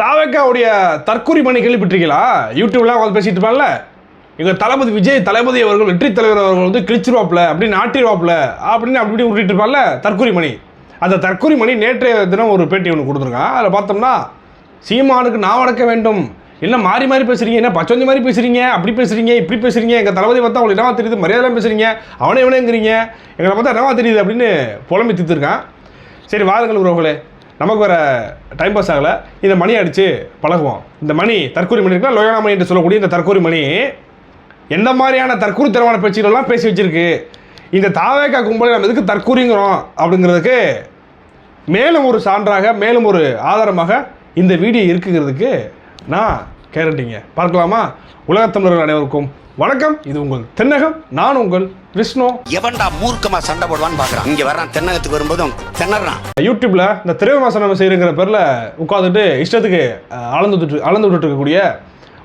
தாவக்காவுடைய தற்கூரி மணி கேள்விப்பட்டிருக்கீங்களா? யூடியூப்லாம் அவங்க பேசிட்டு இருப்பான்ல? எங்கள் தளபதி விஜய் தளபதி அவர்கள் வெற்றி தலைவர் அவர்கள் வந்து கிழிச்சிருவாப்ல அப்படின்னு நாட்டிடுவாப்ல அப்படின்னு அப்படி இப்படி விட்டுட்டு இருப்பான்ல தற்கூரி மணி. அந்த தற்கூரி மணி நேற்றைய தினம் ஒரு பேட்டி ஒன்று கொடுத்துருக்கான் அதில் பார்த்தோம்னா சீமானுக்கு நான் வளர்க்க வேண்டும். என்ன மாறி மாறி பேசுறீங்க என்ன பச்சோந்தி மாதிரி பேசுறீங்க அப்படி பேசுறீங்க இப்படி பேசுறீங்க எங்கள் தளபதி பார்த்தா அவங்களுக்கு என்னவா தெரியுது மரியாதைலாம் பேசுறீங்க அவனே இவனேங்கிறீங்க எங்களை பார்த்தா என்னவா தெரியுது அப்படின்னு புலம்பி தித்துருக்கான் சரி வாருங்கள் உறவுகளே. நமக்கு வர டைம் பாஸ் ஆகலை. இந்த மணி அடித்து பழகுவோம். இந்த மணி தற்கூரி மணி இருக்குன்னா லோயானா மணி என்று சொல்லக்கூடிய இந்த தற்கூரி மணி எந்த மாதிரியான தற்கொலைத்தனமான பேச்சுகளெல்லாம் பேசி வச்சிருக்கு. இந்த தாவேக்கா கும்பலை நம்ம எதுக்கு தற்கூரிங்கிறோம் அப்படிங்கிறதுக்கு மேலும் ஒரு சான்றாக மேலும் ஒரு ஆதாரமாக இந்த வீடியோ இருக்குங்கிறதுக்கு நான் கேரண்டிங்க. பார்க்கலாமா? உலகத்தமிழர்கள் அனைவருக்கும் வணக்கம். இது உங்கள் தென்னகம் நான் உங்கள் விஷ்ணு. எவன்டா மூர்க்கமா சண்டை போடுவான்னு பாக்குறான். இங்க வர்றான் தென்னகத்துக்கு வரும்போதும் திணறான். யூடியூப்ல இந்த திரைவிமர்சனம் செய்யுங்கிற பேரில் உட்காந்துட்டு இஷ்டத்துக்கு அளந்து விட்டு அளந்து விட்டுட்டு இருக்கக்கூடிய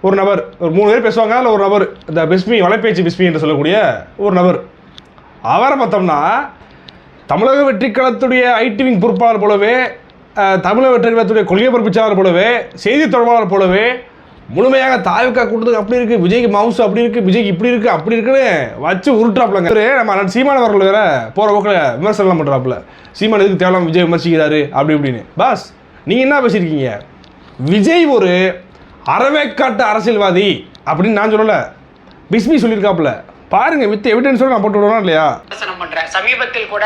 ஒரு நபர் ஒரு மூணு பேர் பேசுவாங்க அதில் ஒரு நபர் இந்த பிஸ்மி வலைபேச்சு பிஸ்மி என்று சொல்லக்கூடிய ஒரு நபர். அவரை பார்த்தோம்னா தமிழக வெற்றிக்கழகத்துடைய ஐடிவிங் பொறுப்பாளர் போலவே தமிழக வெற்றிக்கழகத்துடைய கொள்கை பொறுப்பிச்சாளர் போலவே செய்தி தொடர்பாளர் போலவே முழுமையாக தாய்க்கா கூட்டத்துக்கு அப்படி இருக்குது விஜய்க்கு மவுசு அப்படி இருக்குது விஜய்க்கு இப்படி இருக்குது அப்படி இருக்குன்னு வச்சு உருட்டாப்லங்க நம்ம அண்ணன் சீமான் வேற போகிற போக்கில் விமர்சனம் பண்ணுறாப்புல சீமான் எதுக்கு தேவலாம் விஜய் விமர்சிக்கிறாரு அப்படி இப்படின்னு. பாஸ் நீங்கள் என்ன பேசியிருக்கீங்க? விஜய் ஒரு அறவேக்காட்டு அரசியல்வாதி அப்படின்னு நான் சொல்லலை. பிஸ்மி சொல்லியிருக்காப்புல. பாருங்க வித் எவிடன்ஸோட நான் போட்டு விடுவோம் இல்லையா? சமீபத்தில் கூட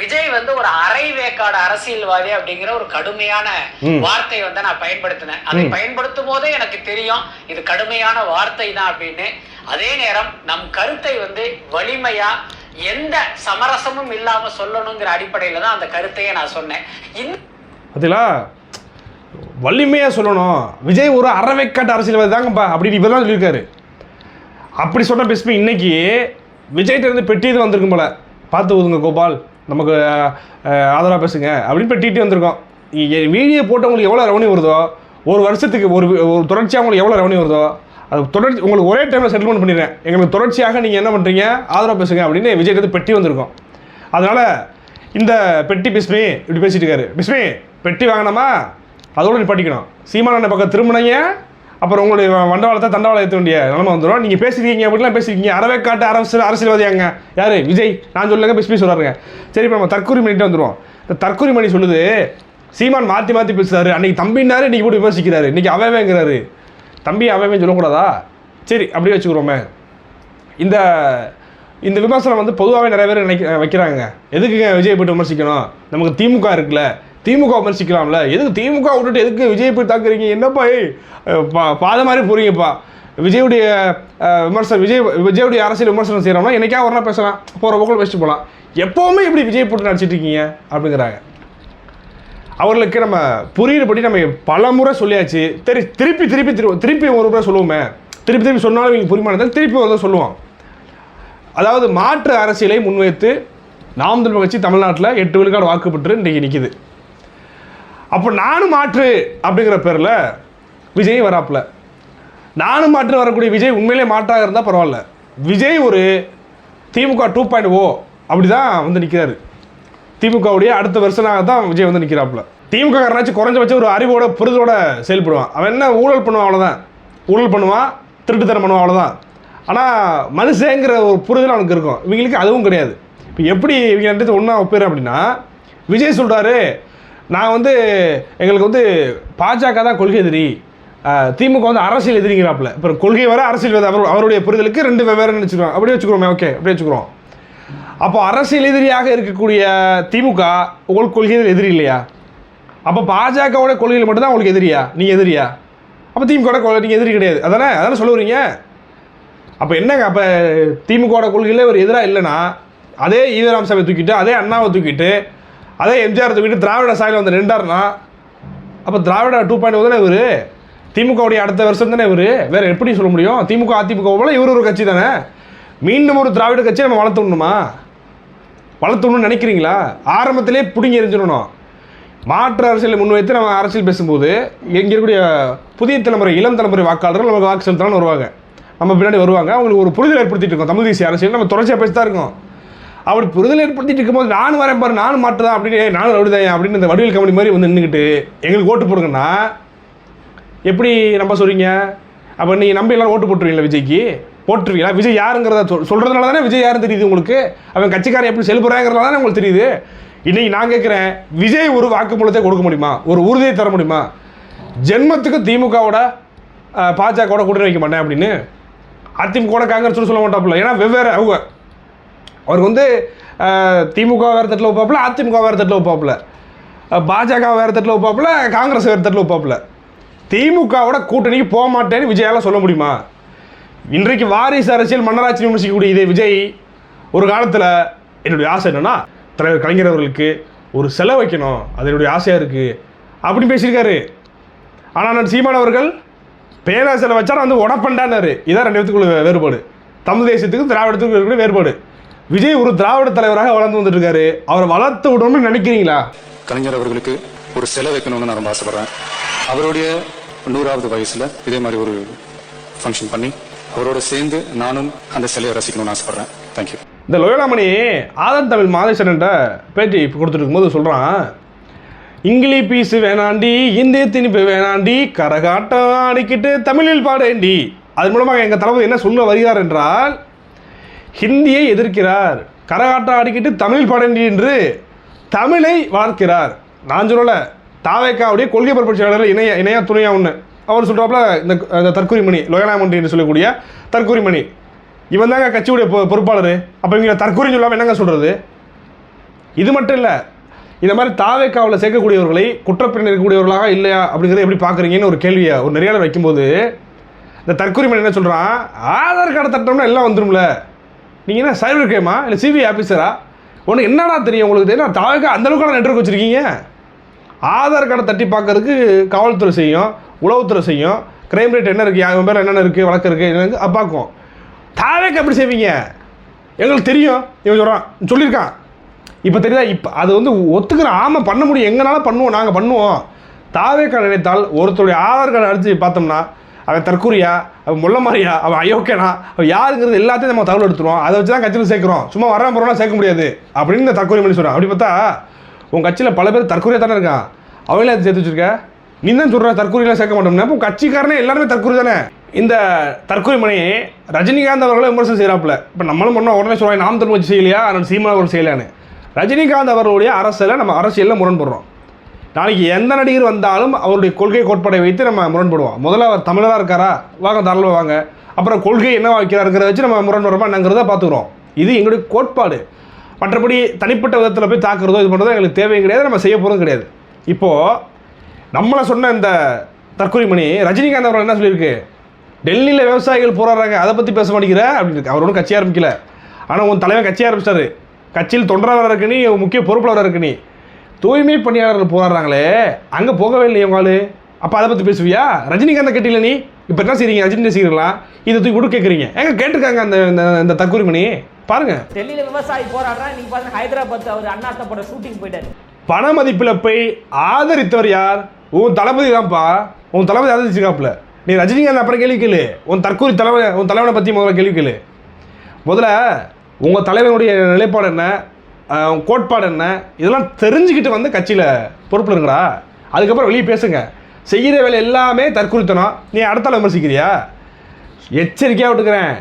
விஜய் வந்து ஒரு அரை வேக்காடு அரசியல்வாதி அப்படிங்கிற ஒரு கடுமையான. வார்த்தையை வந்து நான் பயன்படுத்தினேன். அதை பயன்படுத்தும் போதே எனக்கு தெரியும் இது கடுமையான வார்த்தை தான் அப்படின்னு. அதே நேரம் நம் கருத்தை வந்து வலிமையா எந்த சமரசமும் இல்லாம சொல்லணுங்கிற அடிப்படையில தான் அந்த கருத்தையே நான் சொன்னேன். பார்த்தீங்களா வலிமையாக சொல்லணும். விஜய் ஒரு அறவைக்காட்டு அரசியல்வாதி தாங்கப்பா அப்படின்னு இவர் தான் சொல்லியிருக்காரு. அப்படி சொன்ன பிஸ்மி இன்னைக்கு விஜய்கிட்ட இருந்து பெட்டி இது வந்திருக்கும் போல. பார்த்து ஊதுங்க கோபால். நமக்கு ஆதரவாக பேசுங்க. அப்படின்னு பெட்டிட்டு வந்திருக்கோம். வீடியோ போட்டவங்களுக்கு எவ்வளோ ரெவன்யூ வருதோ ஒரு வருஷத்துக்கு ஒரு ஒரு தொடர்ச்சியாக உங்களுக்கு எவ்வளோ ரெவன்யூ வருதோ அது தொடர்ச்சி உங்களுக்கு ஒரே டைமில் செட்டில்மெண்ட் பண்ணிடுறேன். எங்களுக்கு தொடர்ச்சியாக நீங்கள் என்ன பண்ணுறீங்க ஆதரவாக பேசுங்க அப்படின்னு விஜய்கிட்ட பெட்டி வந்திருக்கோம். அதனால் இந்த பெட்டி பிஸ்மி இப்படி பேசிட்டு இருக்காரு. பிஸ்மி பெட்டி வாங்கினோமா? அதோட நிப்பாட்டிக்கணும். சீமான பக்கம் திரும்பினீங்க அப்புறம் உங்களுடைய வண்டவாளத்தை தண்டவாளம் ஏற்ற வேண்டிய நிலமை வந்துடும் நீங்கள் பேசியிருக்கீங்க அப்படிலாம் பேசிருக்கீங்க. அறவே காட்டு அரசு அரசியல்வாதியாங்க யார்? விஜய். நான் சொல்லுங்க பிஸ்மி சொல்கிறாருங்க சரி இப்போ நம்ம தற்கூரி மணிட்டு வந்துடுவோம் இந்த தற்கொலை மணி சொல்லுது சீமான் மாற்றி மாற்றி பேசுகிறாரு அன்றைக்கி தம்பினாரு இன்னைக்கு போட்டு விமர்சிக்கிறாரு. இன்றைக்கி அவைவேங்கிறாரு தம்பி அவைவே சொல்லக்கூடாதா? சரி அப்படியே வச்சுக்கிறோமே. இந்த இந்த விமர்சனம் வந்து பொதுவாகவே நிறைய பேர் நினைக்க வைக்கிறாங்க. எதுக்குங்க விஜய் போட்டு விமர்சிக்கணும்? நமக்கு திமுக இருக்குல்ல. திமுக விமர்சிக்கலாம்ல? எதுக்கு திமுக விட்டுட்டு எதுக்கு விஜய் போய் தாக்குறீங்க? என்னப்பா ஏய், பா பாத மாதிரி போறீங்கப்பா விஜயுடைய விமர்சனம் விஜய் விஜயுடைய அரசியல் விமர்சனம் செய்கிறோம்னா என்னைக்கா ஒரு நாள் பேசலாம்? போகிற போக்கில் பேசிட்டு போகலாம் எப்போவுமே இப்படி விஜய் போட்டு நடிச்சிட்டு இருக்கீங்க அப்படிங்கிறாங்க. அவர்களுக்கு நம்ம புரியுறபடி நம்ம பல முறை சொல்லியாச்சு. தெரி திருப்பி திருப்பி திரு திருப்பி ஒரு முறை சொல்லுவோமே. திருப்பி திருப்பி சொன்னாலும் இவங்க புரியுமானது திருப்பி ஒரு தான் சொல்லுவோம் அதாவது மாற்று அரசியலை முன்வைத்து நாம் தமிழ் கட்சி தமிழ்நாட்டில் எட்டு விழுக்காடு வாக்கு பெற்று இன்றைக்கி நிற்கிது அப்போ நானும் மாற்று அப்படிங்கிற பேரில் விஜய் வராப்புல. நானும் மாற்று வரக்கூடிய விஜய் உண்மையிலே மாற்றாக இருந்தால் பரவாயில்ல. விஜய் ஒரு திமுக டூ பாயிண்ட் ஓ oh அப்படி தான் வந்து நிற்கிறாரு திமுகவுடைய அடுத்த வருஷனாக தான் விஜய் வந்து நிற்கிறாப்புல திமுக காரனாச்சும் குறைஞ்சபட்சம் ஒரு அறிவோட புரிதலோட செயல்படுவான். அவன் என்ன ஊழல் பண்ணுவான் அவ்வளோதான் ஊழல் பண்ணுவான் திருட்டுத்தனம் பண்ணுவான் அவ்வளோதான் ஆனால் மனுஷங்கிற ஒரு புரிதல் அவனுக்கு இருக்கும். இவங்களுக்கு அதுவும் கிடையாது. இப்போ எப்படி இவங்க ரெண்டு ஒன்றா ஒப்பிடுறேன் அப்படின்னா விஜய் சொல்கிறாரு நான் வந்து எங்களுக்கு வந்து பாஜக தான் கொள்கை எதிரி. திமுக வந்து அரசியல் எதிரிங்கிறாப்புல. இப்போ கொள்கை வர அரசியல் வேறு அவர் அவருடைய புரிதலுக்கு ரெண்டு வெவ்வேறு நினச்சிக்கிறோம். அப்படியே வச்சுக்கிறோமே ஓகே அப்படியே வச்சுக்கிறோம். அப்போ அரசியல் எதிரியாக இருக்கக்கூடிய திமுக உங்களுக்கு கொள்கையில் எதிரி இல்லையா? அப்போ பாஜகவோட கொள்கையில் மட்டும்தான் உங்களுக்கு எதிரியா? நீங்கள் எதிரியா? அப்போ திமுகோட கொள்கை நீங்கள் எதிரி கிடையாது. அதானே? அதானே சொல்ல வரீங்க அப்போ என்னங்க? அப்போ திமுகவோட கொள்கையில் ஒரு எதிராக இல்லைன்னா அதே ஈவராம் சபை தூக்கிட்டு அதே அண்ணாவை தூக்கிட்டு அதே எம்ஜிஆர் தூக்கிட்டு திராவிட சாயில் வந்து நின்றார்னா அப்போ திராவிட டூ பாயிண்ட் oh தானே இவர்? திமுகவுடைய அடுத்த வருஷம் தானே இவர்? வேறு எப்படி சொல்ல முடியும்? திமுக அதிமுக போல இவர் ஒரு கட்சி தானே? மீண்டும் ஒரு திராவிட கட்சியை நம்ம வளர்த்துடணுமா? வளர்த்தணும்னு நினைக்கிறீங்களா? ஆரம்பத்திலே பிடுங்கி எரிஞ்சிடணும். மாற்று அரசியலை முன்வைத்து நம்ம அரசியல் பேசும்போது இங்கே இருக்கக்கூடிய புதிய தலைமுறை இளம் தலைமுறை வாக்காளர்கள் நமக்கு வாக்கு செலுத்தலாம்னு வருவாங்க. நம்ம பின்னாடி வருவாங்க. அவங்களுக்கு ஒரு புரிதல் ஏற்படுத்திட்டு இருக்கோம். தமிழ் தேசிய அரசியல் நம்ம தொடர்ச்சியாக பேசி தான் இருக்கோம். அப்படி புரிதல் ஏற்படுத்திட்டு இருக்கும்போது நானும் வரேன் பாரு நானும் மாட்டுதான் அப்படின்னு நானும் அப்படிதான் அப்படின்னு இந்த வடிவேல் கம்பெனி மாதிரி வந்து நின்றுக்கிட்டு எங்களுக்கு ஓட்டு போடுங்கன்னா எப்படி நம்ப சொல்கிறீங்க அப்போ நீங்கள் நம்பி எல்லாரும் ஓட்டு போட்டுருவீங்களா விஜய்க்கு? போட்டுருவீங்களா? விஜய் யாருங்கிறத சொல் சொல்கிறதுனால தானே விஜய் யாருன்னு தெரியுது உங்களுக்கு? அவன் கட்சிக்காரன் எப்படி செல்புறாங்கிறதுனால தானே உங்களுக்கு தெரியுது? இன்னைக்கு நான் கேட்குறேன் விஜய் ஒரு வாக்குமூலத்தை கொடுக்க முடியுமா? ஒரு உறுதியை தர முடியுமா? ஜென்மத்துக்கு திமுகவோட பாஜகவோட கூட்டணி வைக்க மாட்டேன் அப்படின்னு. அதிமுக காங்கிரஸ் சொல்ல மாட்டாப்புல. ஏன்னா வெவ்வேறு அவங்க. அவருக்கு வந்து திமுக வேறு தட்டில் வைப்பாப்புல அதிமுக வேறு தட்டில் வைப்பாப்புல பாஜக வேறு தட்டில் வைப்பாப்புல காங்கிரஸ் வேறு தட்டில் வைப்பாப்புல திமுகவோட கூட்டணிக்கு போக மாட்டேன்னு விஜயால சொல்ல முடியுமா? இன்றைக்கு வாரிசு அரசியல் மன்னராட்சி விமர்சிக்கக்கூடிய இதே விஜய் ஒரு காலத்தில் என்னுடைய ஆசை என்னென்னா தலைவர் கலைஞர் அவர்களுக்கு ஒரு செலவு வைக்கணும். அது என்னுடைய ஆசையாக இருக்குது அப்படின்னு பேசியிருக்காரு. ஆனால் நான் சீமான் அவர்கள் பேரா செலவு வச்சா நான் வந்து உடப்பண்டான்னாரு. இதான் ரெண்டு இடத்துக்குள்ள வேறுபாடு. தமிழ் தேசியத்துக்கும் திராவிடத்துக்கும் இருக்கிற வேறுபாடு. விஜய் ஒரு திராவிட தலைவராக வளர்ந்து வந்துட்டு இருக்காரு அவரை வளர்த்து விடணும்னு நினைக்கிறீங்களா? கலைஞர் அவர்களுக்கு ஒரு சிலை வைக்கணும்னு நான் ரொம்ப ஆசைப்படுறேன். அவருடைய நூறாவது வயசுல இதே மாதிரி ஒரு ஃபங்க்ஷன் பண்ணி அவரோட சேர்ந்து நானும் அந்த சிலையை ரசிக்கணும்னு ஆசைப்படுறேன். தேங்க்யூ இந்த லோயலாமணி ஆதன் தமிழ் மாதேஸ்வரன்ட்ட பேட்டி கொடுத்துட்டு இருக்கும்போது சொல்கிறான் இங்கிலி பீஸு வேணாண்டி இந்திய திணிப்பு வேணாண்டி கரகாட்டம் ஆடிக்கிட்டு தமிழில் பாடேண்டி. அதன் மூலமாக எங்கள் தளபதி என்ன சொல்ல வருகிறார் என்றால் ஹிந்தியை எதிர்க்கிறார். கரகாட்டம் ஆடிக்கிட்டு தமிழ் பாடண்டி என்று தமிழை வளர்க்கிறார் நான் சொல்லலை தாவேக்காவுடைய கொள்கை பரப்புரையாளர் இணைய இணையா துணையா ஒன்று அவர் சொல்கிறாப்புல இந்த தற்கூரிமணி லோயனாமன்றி என்று சொல்லக்கூடிய தற்கூரிமணி. இவன் தாங்க கட்சியுடைய பொ- பொறுப்பாளர். அப்போ இவங்க தற்கொலைன்னு சொல்லாமல் என்னங்க சொல்கிறது இது மட்டும் இல்லை இந்த மாதிரி தாவேக்காவில் சேர்க்கக்கூடியவர்களை குற்றப்பிரிவு இருக்கக்கூடியவர்களாக இல்லையா அப்படிங்கிறத எப்படி பார்க்குறீங்கன்னு ஒரு கேள்வியை ஒரு நிறையாளர் வைக்கும்போது இந்த தற்கூரிமணி என்ன சொல்கிறான் ஆதார் கார்டு தட்டோம்னா எல்லாம் வந்துடும்ல நீங்கள் என்ன சைபர் கிரைமா இல்லை சிபிஐ ஆஃபீஸரா உனக்கு என்னடா தெரியும்? உங்களுக்கு தெரியும்? தாவேக்கா அந்தளவுக்கான நெட்ஒர்க் வச்சுருக்கீங்க? ஆதார் கார்டை தட்டி பார்க்கறதுக்கு காவல்துறை செய்யும் உளவுத்துறை செய்யும். கிரைம் ரேட் என்ன இருக்குது அவன் பேர் என்னென்ன இருக்குது வழக்கு இருக்குது என்னன்னு பார்க்கும். தாவேக்கு எப்படி செய்வீங்க? எங்களுக்கு தெரியும். இவன் சொல்கிறான் சொல்லியிருக்கான். இப்போ தெரியுதா? இப்போ அது வந்து ஒத்துக்கிறேன் ஆமாம் பண்ண முடியும். எங்கனால பண்ணுவோம். நாங்கள் பண்ணுவோம். தாவேக்கா நினைத்தால் ஒருத்தருடைய ஆதார் கார்டு அடித்து பார்த்தோம்னா அவன் தற்கூரியா அவன் முள்ளமாரியா அவன் அயோக்கியனா அவன் யாருங்கிறது எல்லாத்தையும் நம்ம தகவல் எடுத்துருவோம். அதை வச்சு தான் கட்சியில் சேர்க்குறோம். சும்மா வரான் போகிறோம்னா சேர்க்க முடியாது. அப்படின்னு இந்த தற்கொலை பண்ணி சொல்கிறான் அப்படி பார்த்தா உன் கட்சியில் பல பேர் தற்கூரியாக தானே இருக்கான்? அவங்களே அதை சேர்த்து வச்சிருக்க. நீ தான் சொல்கிற தற்கொலையெல்லாம் சேர்க்க மாட்டோம்னா. இப்போ கட்சிக்காரனே எல்லாருமே தற்கூரி தானே? இந்த தற்கொலை மணி ரஜினிகாந்த் அவர்களை விமர்சனம் செய்கிறாப்புல இப்போ நம்மளும் பண்ண உடனே சொல்லுவாங்க நாம் தமிழ் வச்சு செய்யலையா? அதனால் சீமா அவர்கள் செய்யலையான்னு. ரஜினிகாந்த் அவர்களுடைய அரசியலை நம்ம அரசியலில் முரண்படுறோம். நாளைக்கு எந்த நடிகர் வந்தாலும் அவருடைய கொள்கை கோட்பாடை வைத்து நம்ம முரண்படுவோம். முதல்ல அவர் தமிழராக இருக்காரா? வாங்க தாராளமாக வாங்க. அப்புறம் கொள்கை என்ன வைக்கிறாருங்கிறத வச்சு நம்ம முரண்படுறோமா என்னங்கிறத பார்த்துக்குறோம். இது எங்களுடைய கோட்பாடு. மற்றபடி தனிப்பட்ட விதத்தில் போய் தாக்குறதோ இது பண்ணுறதோ எங்களுக்கு தேவையும் கிடையாது நம்ம செய்ய போகிறதும் கிடையாது. இப்போது நம்மளை சொன்ன இந்த தற்கொலை மணி ரஜினிகாந்த் அவர்கள் என்ன சொல்லியிருக்கு? டெல்லியில் விவசாயிகள் போராடுறாங்க அதை பற்றி பேச மாட்டேங்கிற? அப்படின்னு அவர் ஒன்றும் கட்சி ஆரம்பிக்கல. ஆனால் உன் தலைவன் கட்சி ஆரம்பிச்சிட்டாரு. கட்சியில் தொண்டராக இருக்கு நீ முக்கிய பொறுப்பாளராக இருக்கு நீ தூய்மை பணியாளர்கள் போராடுறாங்களே. அங்கே போகவே இல்லையே உங்க ஆளு. அப்போ அதை பற்றி பேசுவியா? ரஜினிகாந்த் கேட்டில நீ? இப்போ என்ன செய்றீங்க? ரஜினி ரசிகர்களா இதை தூக்கி கூட கேட்குறீங்க எங்க கேட்டிருக்காங்க அந்த இந்த- தற்கொலை பாருங்க. டெல்லியில விவசாயி போராடுறான் நீங்க பாருங்க ஹைதராபாத் அவர் அண்ணாத்த பட ஷூட்டிங் போயிட்டாரு. பண மதிப்பிழப்பை ஆதரித்தவர் யார்? உன் தளபதி தான்ப்பா. உன் தளபதி ஆதரிச்சிருக்காப்புல. நீ ரஜினிகாந்த் அப்புறம் கேள்வி கேளு. உன் தற்கூரி தலைவன் உன் தலைவனை பற்றி முதல்ல கேள்வி கேளு. முதல்ல உங்கள் தலைவனுடைய நிலைப்பாடு என்ன? கோட்பாடு என்ன? இதெல்லாம் தெரிஞ்சுக்கிட்டு வந்து கட்சியில் பொறுப்பில் இருங்கடா. அதுக்கப்புறம் வெளியே பேசுங்க. செய்கிற வேலை எல்லாமே தற்குறித்தனம். நீ அடுத்தால விமர்சிக்கிறியா? எச்சரிக்கையாக விட்டுக்கிறேன்.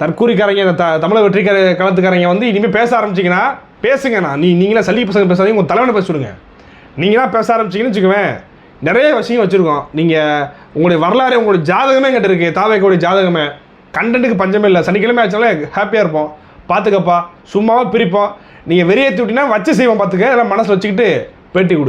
தற்கூரிக்காரங்க த தமிழக வெற்றிக்கார களத்துக்காரங்க வந்து இனிமேல் பேச ஆரம்பிச்சிங்கன்னா பேசுங்கண்ணா நீ நீங்களே சல்லி பசங்க பேசாதீங்க உங்கள் தலைவனை பேச விடுங்க. நீங்களாம் பேச ஆரம்பிச்சிங்கன்னு வச்சுக்குவேன் நிறைய விஷயம் வச்சுருக்கோம். நீங்கள் உங்களுடைய வரலாறு உங்களுடைய ஜாதகமே எங்கிட்ட இருக்குது தாவேக்கோடைய ஜாதகமே. கண்டென்ட்டுக்கு பஞ்சமே இல்லை. சனிக்கிழமை ஆச்சாலும் ஹாப்பியாக இருப்போம். பார்த்துக்கப்பா. சும்மாவே பிரிப்போம். நீங்கள் வெறியை தூட்டினா வச்சு செய்வோம் பார்த்துக்க எல்லாம் மனசில் வச்சுக்கிட்டு பேட்டி கொடு.